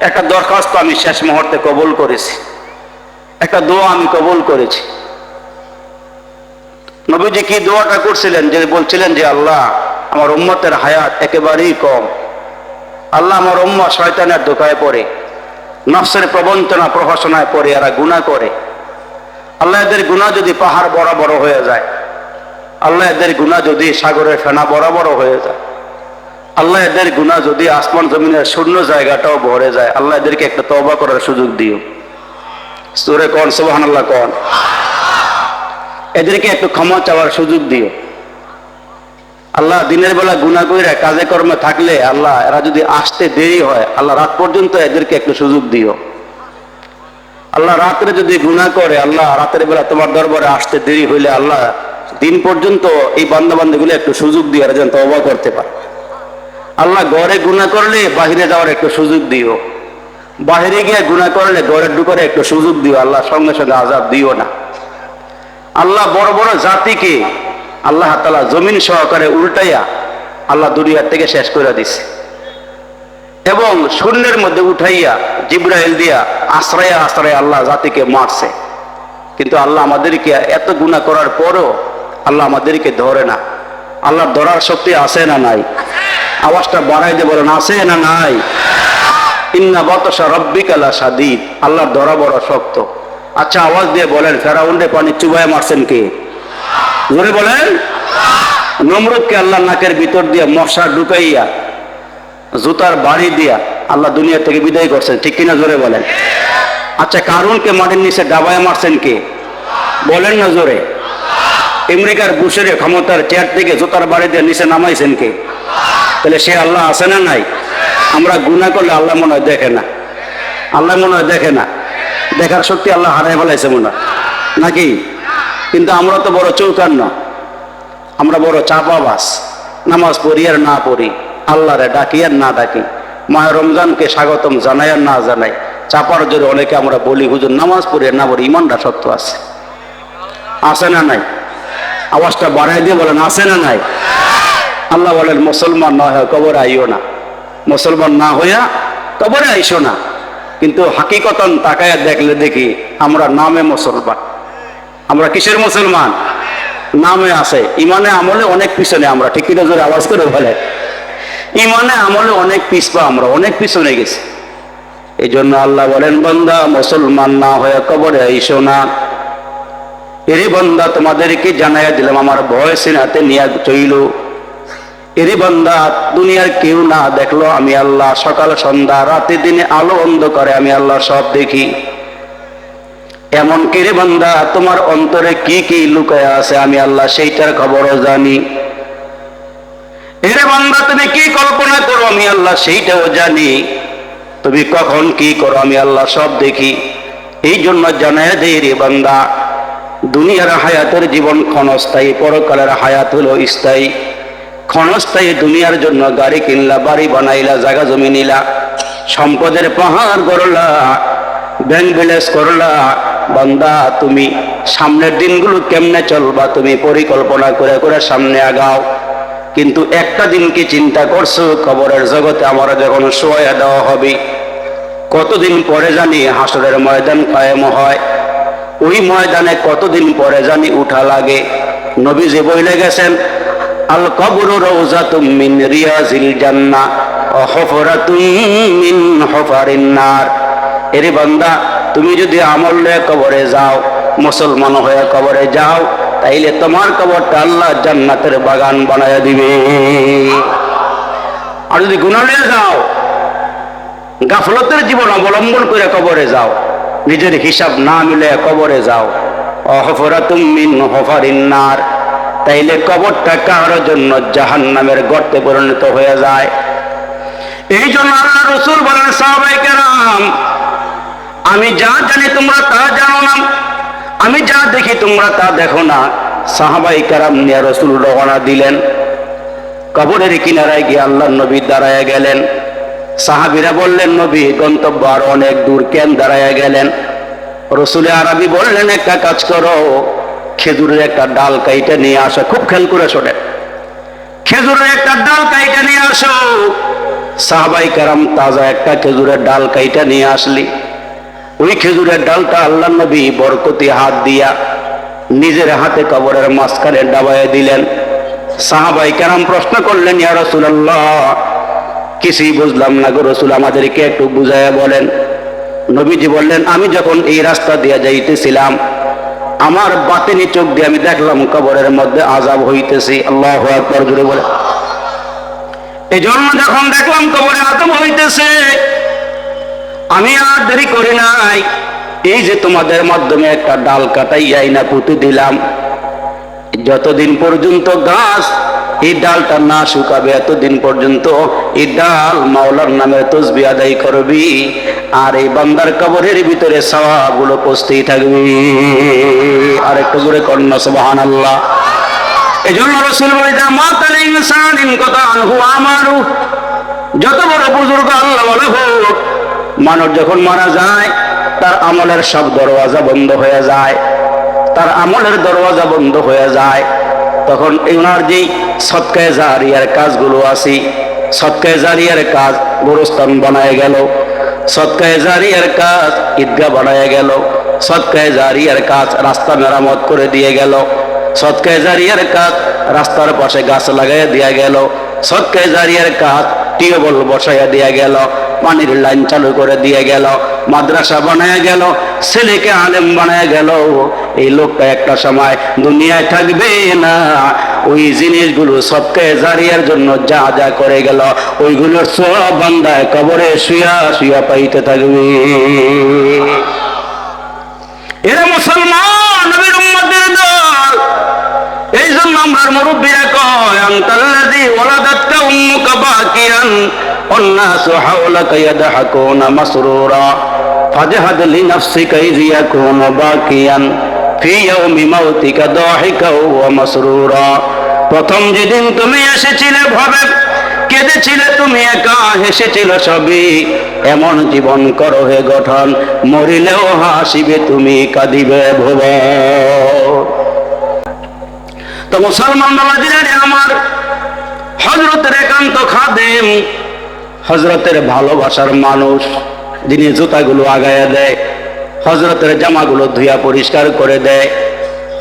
একটা দরখাস্ত আমি শেষ মুহূর্তে কবুল করেছি। একটা দোয়া আমি কবুল করেছি। নবীজি কি দোয়াটা করছিলেন? যে বলছিলেন যে, আল্লাহ, আমার উম্মতের হায়াত একেবারেই কম। আল্লাহ আমার উম্মা শয়তানের দোকায় পড়ে, নফসের প্রবঞ্চনা প্রহসনায় পড়ে, এরা গুণা করে। আল্লাহ এদের গুণা যদি পাহাড় বড় বড় হয়ে যায়, আল্লাহ এদের গুণা যদি সাগরের ফেনা বড় বড় হয়ে যায় আল্লাহ এদের গুণা যদি আসমান জমিনের শূন্য জায়গাটাও ভরে যায়, আল্লাহ এদেরকে একটা তবা করার সুযোগ দিও। সুরে কন? সোহান আল্লাহ কন? এদেরকে একটু ক্ষমা চাওয়ার সুযোগ দিও। আল্লাহ দিনের বেলা গুণা কইরা কাজে কর্মে থাকলে আল্লাহ এরা যদি আসতে দেরি হয়, আল্লাহ রাত পর্যন্ত এদেরকে একটু সুযোগ দিও। আল্লাহ রাত্রে যদি গুণা করে, আল্লাহ রাতের বেলা তোমার দরবারে আসতে দেরি হইলে আল্লাহ দিন পর্যন্ত এই বান্দাবান্দিগুলো একটু সুযোগ দিয়ে যেন তবা করতে পারে। আল্লাহ গড়ে গুণা করলে বাহিরে যাওয়ার একটু সুযোগ দিও। বাহিরে গিয়ে গুণা করলে গড়ের ঢুকারে একটু সুযোগ দিও, আল্লাহ সঙ্গে সঙ্গে আজাদ দিও না। আল্লাহ বড় বড় জাতিকে আল্লাহ তালা জমিন সহকারে উল্টাইয়া আল্লাহ দুনিয়ার থেকে শেষ করে দিছে। এবং শূন্যের মধ্যে উঠাইয়া জিব্রাইল দিয়া আশ্রয়া আশ্রয় আল্লাহ জাতিকে মারছে। কিন্তু আল্লাহ আমাদেরকে এত গুণা করার পরও আল্লাহ আমাদেরকে ধরে না। আল্লাহ ধরার শক্তি আছে না নাই? আওয়াজটা বাড়াই দিয়ে বলেন, আছে না নাই? ইন্না বতসা রব্বিকালা সাদিদ আল্লাহ ধরা বড় শক্ত। আচ্ছা আওয়াজ দিয়ে বলেন ফেরাউন্ডে পানি চুবায় মারছেন কে? জোরে বলেন। নমরুদকে আল্লাহ নাকের ভিতর দিয়ে মশা ঢুকাইয়া, জুতার বাড়ি দিয়া আল্লাহ দুনিয়া থেকে বিদায় করছেন। ঠিক কিনা জোরে বলেন? আচ্ছা কারুনকে মাটির নিচে ডাবায় মারছেন কে? বলেন না জোরে। আমেরিকার বুশের ক্ষমতার চেয়ার থেকে জুতার বাড়ি দিয়ে নিচে নামাইছেন কে? তাহলে সে আল্লাহ আছে না নাই? আমরা গুণা করলে আল্লাহ মনে হয় দেখে না। আল্লাহ মনে হয় দেখে না। দেখার শক্তি আল্লাহ হারাই ফেলাইছে মনে নাকি? কিন্তু আমরা তো বড় চৌকান্ন। আমরা বড় চাপাবাস। নামাজ পড়ি আর না পড়ি। আল্লাহরে ডাকি আর না ডাকি। মায়ের রমজানকে স্বাগতম জানাই আর না জানাই। চাপার জোরে অনেকে আমরা বলি, হুজুর, নামাজ পড়ি আর না পড়ি, ইমানটা সত্য আছে। আছে না নাই? আওয়াজটা বাড়াই দিয়ে বলেন, আছে না নাই? আল্লাহ বলেন, মুসলমান না হয় কবরে আইও না। মুসলমান না হইয়া কবরে আইসো না। কিন্তু হাকিকতন তাকায়া দেখলে দেখি, আমরা নামে মুসলমান। আমরা কিসের মুসলমান? নামে আছে। ইমানে আমলে অনেক পিছনে আমরা। ঠিক কিনা জোরে আওয়াজ করে বলে? ইমানে আমলে অনেক পিছপা আমরা, অনেক পিছনে গেছি। এই জন্য আল্লাহ বলেন, বন্দা, মুসলমান না হয়ে কবরে আইসো না। এরে বন্দা, তোমাদেরকে জানাইয়া দিলাম, আমার ভয় সিনাতে নিয়ে চইল। এরে বন্দা, দুনিয়ার কেউ না দেখল আমি আল্লাহ। সকাল, সন্ধ্যা, রাতে দিনে আলো অন্ধকারে আমি আল্লাহ সব দেখি। এমন কেরে বান্দা, তোমার অন্তরে কি কি লুকায় আছে আমি আল্লাহ সেইটার খবরও জানি। এরে বান্দা, তুমি কি কল্পনা করো আমি আল্লাহ সেইটাও জানি। তুমি কখন কি করো আমি আল্লাহ সব দেখি। এই জন্য জানায় দে রে বান্দা, দুনিয়ার হায়াতের জীবন ক্ষণস্থায়ী, পরকালের হায়াত হলো স্থায়ী। ক্ষণস্থায়ী দুনিয়ার জন্য গাড়ি কিনলা, বাড়ি বানাইলা, জায়গা জমি নিলা, সম্পদের পাহাড় গড়লা, ব্যাংক ব্যালেন্স করলা। বান্দা, তুমি সামনের দিনগুলো কেমনে চলবা, তুমি পরিকল্পনা করে করে সামনে আগাও। কিন্তু একটা দিন কি চিন্তা করছ? খবরের জগতে আমার যখন সোয়া দেওয়া হবে, কতদিন পরে জানি হাসরের ময়দান কায়েম হয়। ওই ময়দানে কতদিন পরে জানি উঠা লাগে। নবী যে বইলে গেছেন আল কবর রওজাতুম মিন রিয়াজিল জান্নাহ ওয়া হুফরাতুম মিন হুফারিন নার। এরে বান্দা, তুমি যদি আমল লয়ে কবরে যাও, মুসলমান হয়ে কবরে যাও, তাইলে তোমার কবরটা আল্লাহ জান্নাতের বাগান বানায় দিবে। আর যদি লয়ে যাও, গাফলতের জীবন অবলম্বন করে কবরে যাও, নিজের হিসাব না মিলে কবরে যাও অহফরাতুম মিন হফারিন নার। তাইলে কবরটা কারোর জন্য জাহান নামের গর্তে পরিণত হয়ে যায়। এই জন্য আল্লাহ রসুল বলেন, সাহাবাই কেরাম, আমি যা জানি তোমরা তা জানো না, আমি যা দেখি তোমরা তা দেখো না। সাহাবাই কারাম নিয়ে রসুল রওনা দিলেন। কবরের কিনারায় গিয়ে আল্লাহ নবী দাঁড়ায় গেলেন। সাহাবিরা বললেন, নবী, গন্তব্য আর অনেক দূর, কেন দাঁড়ায় গেলেন? রসুলে আরবি বললেন, একটা কাজ করো খেজুরের একটা ডাল কাইটা নিয়ে আসো, খুব খেয়াল করে শোনে। খেজুরের একটা ডাল কাইটা নিয়ে আসো। সাহাবাই কারাম তাজা একটা খেজুরের ডাল কাইটা নিয়ে আসলি। ওই খেজুরের ডালটা আল্লাহ নবী বরকতি হাত দিয়া নিজের হাতে কবরের মাঝখানে ডাবায় দিলেন। সাহাবাই কারাম প্রশ্ন করলেন, ইয়া রসুল্লাহ কিছুই বুঝলাম না গো রসুল, আমাদেরকে একটু বুঝাইয়া বলেন। নবীজি বললেন, আমি যখন এই রাস্তা দিয়ে যাইতেছিলাম আমার বাতিনি চোখ দিয়ে আমি দেখলাম কবরের মধ্যে আজাব হইতেছি। আল্লাহ আকবর জুড়ে বলে। এই জন্য যখন দেখলাম কবরে আতম হইতেছে, আমি আর দেরি করি নাই। এই যে তোমাদের মাধ্যমে একটা ডাল কাটাইয়াই না পুঁতে দিলাম। যতদিন পর্যন্ত গাছ এই ডালটা না শুকাবে এতদিন পর্যন্ত। এই ডাল মাওলার নামে তসবি আদায় করবি আর এই বান্দার কবরের ভিতরে সওয়াবগুলো পৌঁছতেই থাকবি। আর একটু করে কন্যা সুবহান আল্লাহ এই জন্য রসুল বলিতা মাতালে ইনসানিন কথা আনহু আমারু। যত বড় বুজুর্গ আল্লাহ বলে হোক, মানুষ যখন মারা যায়, তার আমলের সব দরওয়াজা বন্ধ হয়ে যায়। তার আমলের দরওয়াজা বন্ধ হয়ে যায়। তখন ওনার যেই সৎকায় জারিয়ার কাজগুলো আছে, সৎকায় জারিয়ার কাজ গোরস্থান বানায় গেল, সৎকায় জারিয়ার কাজ ঈদগাহ বানায় গেল, সৎকায় জারিয়ার কাজ রাস্তা মেরামত করে দিয়ে গেল, সৎকায় জারিয়ার কাজ রাস্তার পাশে গাছ লাগাইয়া দিয়া গেল, সৎকায় জারিয়ার কাজ টিউবওয়েল বসাইয়া দিয়া গেল পানির লাইন চালু করে দিয়ে গেল, মাদ্রাসা বানায় গেল, ছেলেকে আলেম বানায় গেল। এই লোকটা একটা সময় দুনিয়ায় থাকবে না, ওই জিনিসগুলো সবকে জারিয়ার জন্য যা যা করে গেল, ওইগুলোর সব বান্দায় কবরে শুয়া শুয়া পাইতে থাকবে। এরা মুসলমান, নবীর উম্মতের দল। এই জন্য আমরা মুরব্বীরা কয়, আন্তাল্লাযী ওয়ালাদাতকা উম্মুকা বাকিয়ান। والناس حولك يضحكون مسرورا فاجهد لنفسك إذ يكون باكيا في يوم موتك ضاحكا ومسرورا প্রথম যেদিন তুমি এসেছিলে ভবে কেঁদেছিলে তুমি একা হেসেছিল সবই এমন জীবন করো হে গঠন মরিলেও হাসিবে তুমি কাঁদিবে ভুব তো মুসলমান বাবাজিরা আমার হজরতের একান্ত খাদেম হজরতের ভালোবাসার মানুষ, যিনি জুতাগুলো আগায়া দেয় হজরতের জামাগুলো ধুইয়া পরিষ্কার করে দেয়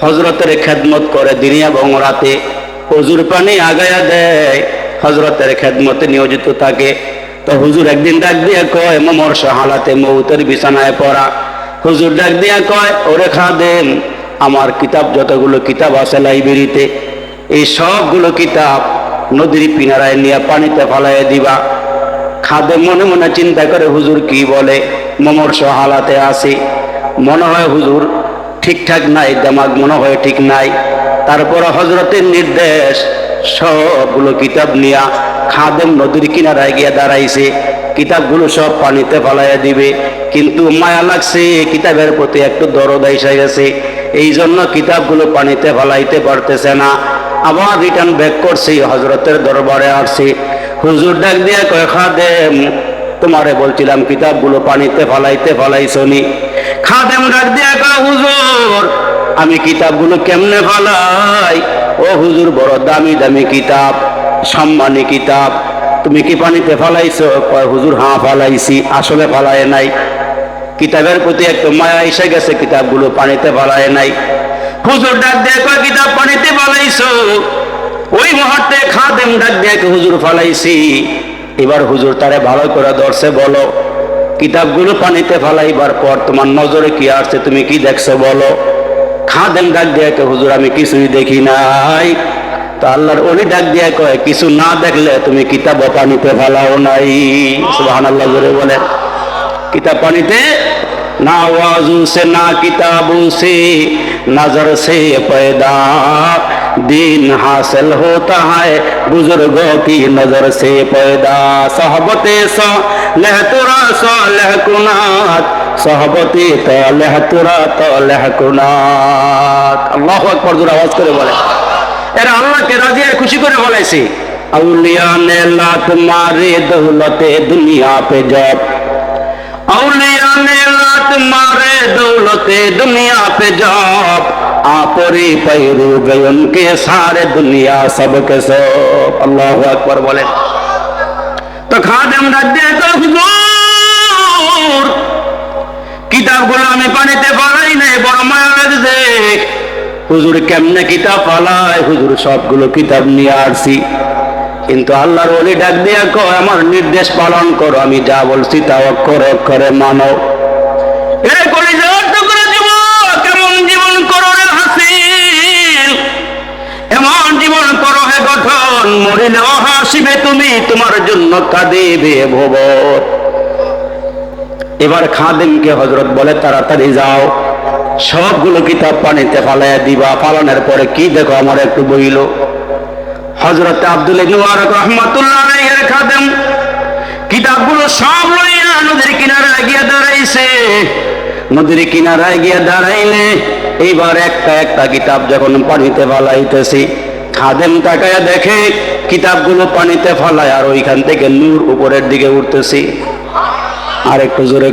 হজরতের খেদমত করে দিনে এবং রাতে হজুর পানি আগায়া দেয় হজরতের খেদমতে নিয়োজিত থাকে। তো হুজুর একদিন ডাক দিয়ে কয়, মমর্ষ হালাতে মৌতের বিছানায় পড়া। হুজুর ডাক দিয়া কয়, ওরে খাদেম, আমার কিতাব যতগুলো কিতাব আছে লাইব্রেরিতে, এই সবগুলো কিতাব নদীর পিনারায় নিয়ে পানিতে ফালাইয়া দিবা। খাদে মনে মনে চিন্তা করে, হুজুর কি বলে? মমর্ষ হালাতে আসি। মনে হয়, হুজুর ঠিকঠাক নাই, দেমাগ মনে হয় ঠিক নাই। তারপর হজরতের নির্দেশ, সবগুলো কিতাব নিয়া খাদেম নদীর কিনারায় গিয়ে দাঁড়াইছে। কিতাবগুলো সব পানিতে ফালাইয়া দিবে। কিন্তু মায়া লাগছে, কিতাবের প্রতি একটু দরদ এসে গেছে। এই জন্য কিতাবগুলো পানিতে ফালাইতে পারতেছে না। আবার রিটার্ন ব্যাক করছি হজরতের দরবারে আসছি। হুজুর ডাক দিয়ে কয়, খাদেম, তোমারে বলছিলাম কিতাবগুলো পানিতে ফালাইতে ফালাইছনি। খাদেম ডাক দিয়ে কয়, হুজুর, আমি কিতাবগুলো কেমনে ফালাই? ও হুজুর, বড় দামি দামি কিতাব, সম্মানী কিতাব, তুমি কি পানিতে ফালাইছো? কয়, হুজুর, হাঁ, ফালাইছি, আসলে ফালায় নাই। কিতাবের প্রতি একটু মায়া এসে গেছে, কিতাবগুলো পানিতে ফালায় নাই। হুজুর ডাক দিয়ে কয়, কিতাব পানিতে ফালাইছো? ওই মুহূর্তে খাদেম ডাক দিয়ে হুজুর ফালাইছি। এবার হুজুর তারে ভালো করে দর্শে বলো, কিতাবগুলো পানিতে ফালাইবার পর তোমার নজরে কি আসছে, তুমি কি দেখছ, বলো। খাদেম ডাক দিয়ে হুজুর, আমি কিছুই দেখি নাই। তো আল্লাহর ওলি ডাক দিয়ে কয়, কিছু না দেখলে তুমি কিতাব পানিতে ফালাও নাই। সুবাহান জোরে বলে। কিতাব পানিতে না ওয়াজু সে না কিতাবু সে নজর সে পয়দা। دین حاصل ہوتا ہے بزرگوں کی نظر سے پیدا صحبت سو لہترا سو لہکنات صحبت تو لہترا تو لہکنات اللہ اکبر دور آواز کرے بولے এরা আল্লাহকে রাজি আর খুশি করে বলেছে আউলিয়া نے لا تمہاری دولت دنیا پہ جاب اولیاء نے लात मारे दौलते दुनिया पे जब आपरी पैरू गए उनके सारे दुनिया सबके सब अल्लाह আকবার বলে তো খাদেম ডাক দিয়ে কয়, হুজুর কিতাবগুলো আমি পানিতে পালাই নাই বড় মায়া লাগছে হুজুর কেমনে কিতাব পালায় হুজুর সবগুলো কিতাব নিয়ে আসছি কিন্তু আল্লাহর ওলি ডাক দিয়া কয় আমার নির্দেশ পালন করো আমি যা বলছি তা অক্ষরে অক্ষরে মানো এ করে যাওয়ার তো করে কেমন জীবন হজরত বলে, তাড়াতাড়ি যাও, সবগুলো কিতাব পানিতে ফালাইয়া দিবা পালনের পরে কি দেখো আমার একটু বইল? হজরত আব্দুল মুবারক রহমতুল্লাহ আলাইহির খাদেম কিতাবগুলো সব লইয়া নদীর কিনারায় গিয়া দাঁড়াইছে। নদীর কিনারায় গিয়া দাঁড়াইলে এইবার একটা একটা কিতাব যখন পানিতে ফালাইতেছি, খাদেম তাকায় দেখে কিতাবগুলো পানিতে ফালায় আর ওইখান থেকে নূর উপরের দিকে উঠতেছি। আর একটু জোরে